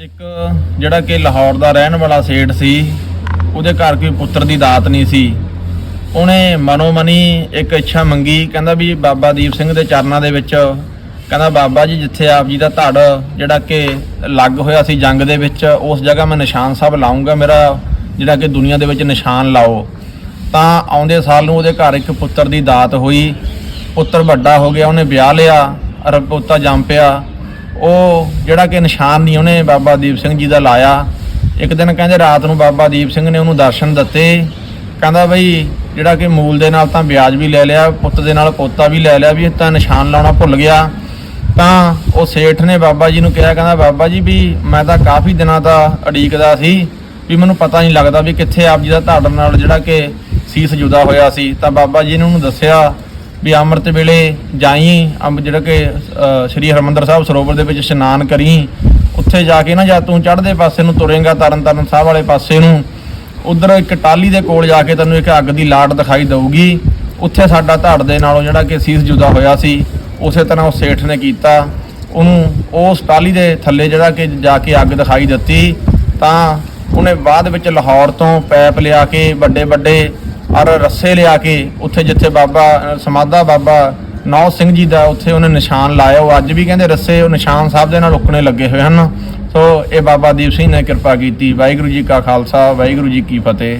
ਇੱਕ ਜਿਹੜਾ ਕਿ ਲਾਹੌਰ ਦਾ ਰਹਿਣ ਵਾਲਾ ਸੇਠ ਸੀ, ਉਹਦੇ ਘਰ ਕੋਈ ਪੁੱਤਰ ਦੀ ਦਾਤ ਨਹੀਂ ਸੀ। ਉਹਨੇ ਮਨੋਮਨੀ ਇੱਕ ਇੱਛਾ ਮੰਗੀ, ਕਹਿੰਦਾ ਵੀ ਬਾਬਾ ਦੀਪ ਸਿੰਘ ਦੇ ਚਰਨਾਂ ਦੇ ਵਿੱਚ, ਕਹਿੰਦਾ ਬਾਬਾ ਜੀ ਜਿੱਥੇ ਆਪ ਜੀ ਦਾ ਧੜ, ਜਿਹੜਾ ਕਿ ਲੱਗ ਹੋਇਆ ਸੀ ਜੰਗ ਦੇ ਵਿੱਚ, ਉਸ ਜਗ੍ਹਾ ਮੈਂ ਨਿਸ਼ਾਨ ਸਾਹਿਬ ਲਾਉਂਗਾ ਮੇਰਾ ਜਿਹੜਾ ਕਿ ਦੁਨੀਆ ਦੇ ਵਿੱਚ ਨਿਸ਼ਾਨ ਲਾਓ। ਤਾਂ ਆਉਂਦੇ ਸਾਲ ਨੂੰ ਉਹਦੇ ਘਰ ਇੱਕ ਪੁੱਤਰ ਦੀ ਦਾਤ ਹੋਈ। ਪੁੱਤਰ ਵੱਡਾ ਹੋ ਗਿਆ, ਉਹਨੇ ਵਿਆਹ ਲਿਆ, ਅਰ ਜੰਮ ਪਿਆ। ਉਹ ਜਿਹੜਾ ਕਿ ਨਿਸ਼ਾਨ ਨਹੀਂ ਉਹਨੇ ਬਾਬਾ ਦੀਪ ਸਿੰਘ ਜੀ ਦਾ ਲਾਇਆ। ਇੱਕ ਦਿਨ ਕਹਿੰਦੇ ਰਾਤ ਨੂੰ ਬਾਬਾ ਦੀਪ ਸਿੰਘ ਨੇ ਉਹਨੂੰ ਦਰਸ਼ਨ ਦਿੱਤੇ। ਕਹਿੰਦਾ ਬਈ ਜਿਹੜਾ ਕਿ ਮੂਲ ਦੇ ਨਾਲ ਤਾਂ ਵਿਆਜ ਵੀ ਲੈ ਲਿਆ, ਪੁੱਤ ਦੇ ਨਾਲ ਪੋਤਾ ਵੀ ਲੈ ਲਿਆ ਵੀ ਇਹ ਤਾਂ ਨਿਸ਼ਾਨ ਲਾਉਣਾ ਭੁੱਲ ਗਿਆ। ਤਾਂ ਉਹ ਸੇਠ ਨੇ ਬਾਬਾ ਜੀ ਨੂੰ ਕਿਹਾ, ਕਹਿੰਦਾ ਬਾਬਾ ਜੀ ਵੀ ਮੈਂ ਤਾਂ ਕਾਫੀ ਦਿਨਾਂ ਦਾ ਅੜੀਕਦਾ ਸੀ ਵੀ ਮੈਨੂੰ ਪਤਾ ਨਹੀਂ ਲੱਗਦਾ ਵੀ ਕਿੱਥੇ ਆਪ ਜੀ ਦਾ ਧਾੜਨ ਨਾਲ ਜਿਹੜਾ ਕਿ ਸੀਸ ਜੁਦਾ ਹੋਇਆ ਸੀ। ਤਾਂ ਬਾਬਾ ਜੀ ਨੇ ਉਹਨੂੰ ਦੱਸਿਆ ਵੀ ਅੰਮ੍ਰਿਤ ਵੇਲੇ ਜਾਈ, ਅੰਬ ਜਿਹੜਾ ਕਿ ਸ੍ਰੀ ਹਰਮੰਦਰ ਸਾਹਿਬ ਸਰੋਵਰ ਦੇ ਵਿੱਚ ਇਸ਼ਨਾਨ ਕਰੀ। ਉੱਥੇ ਜਾ ਕੇ ਨਾ ਜਾਂ ਤੂੰ ਚੜ੍ਹਦੇ ਪਾਸੇ ਨੂੰ ਤੁਰੇਂਗਾ ਤਰਨ ਤਾਰਨ ਸਾਹਿਬ ਵਾਲੇ ਪਾਸੇ ਨੂੰ। ਉਧਰ ਇੱਕ ਟਾਲੀ ਦੇ ਕੋਲ ਜਾ ਕੇ ਤੈਨੂੰ ਇੱਕ ਅੱਗ ਦੀ ਲਾਟ ਦਿਖਾਈ ਦਊਗੀ। ਉੱਥੇ ਸਾਡਾ ਧੜ ਦੇ ਨਾਲੋਂ ਜਿਹੜਾ ਕਿ ਸੀਸ ਜੁਦਾ ਹੋਇਆ ਸੀ, ਉਸੇ ਤਰ੍ਹਾਂ ਉਹ ਸੇਠ ਨੇ ਕੀਤਾ। ਉਹਨੂੰ ਉਸ ਟਾਲੀ ਦੇ ਥੱਲੇ ਜਿਹੜਾ ਕਿ ਜਾ ਕੇ ਅੱਗ ਦਿਖਾਈ ਦਿੱਤੀ। ਤਾਂ ਉਹਨੇ ਬਾਅਦ ਵਿੱਚ ਲਾਹੌਰ ਤੋਂ ਪੈਪ ਲਿਆ ਕੇ ਵੱਡੇ ਵੱਡੇ ਔਰ ਰੱਸੇ ਲਿਆ ਕੇ ਉੱਥੇ ਜਿੱਥੇ ਬਾਬਾ ਅ, ਸਮਾਧਾ ਬਾਬਾ ਨੌ ਸਿੰਘ ਜੀ ਦਾ ਉੱਥੇ ਉਹਨੇ ਨਿਸ਼ਾਨ ਲਾਇਆ ਉਹ ਅੱਜ ਵੀ ਕਹਿੰਦੇ ਰੱਸੇ ਉਹ ਨਿਸ਼ਾਨ ਸਾਹਿਬ ਦੇ ਨਾਲ ਰੁਕਣੇ ਲੱਗੇ ਹੋਏ ਹਨ। ਸੋ ਇਹ ਬਾਬਾ ਦੀਪ ਸਿੰਘ ਨੇ ਕਿਰਪਾ ਕੀਤੀ। ਵਾਹਿਗੁਰੂ ਜੀ ਕਾ ਖਾਲਸਾ ਵਾਹਿਗੁਰੂ ਜੀ ਕੀ ਫਤਿਹ।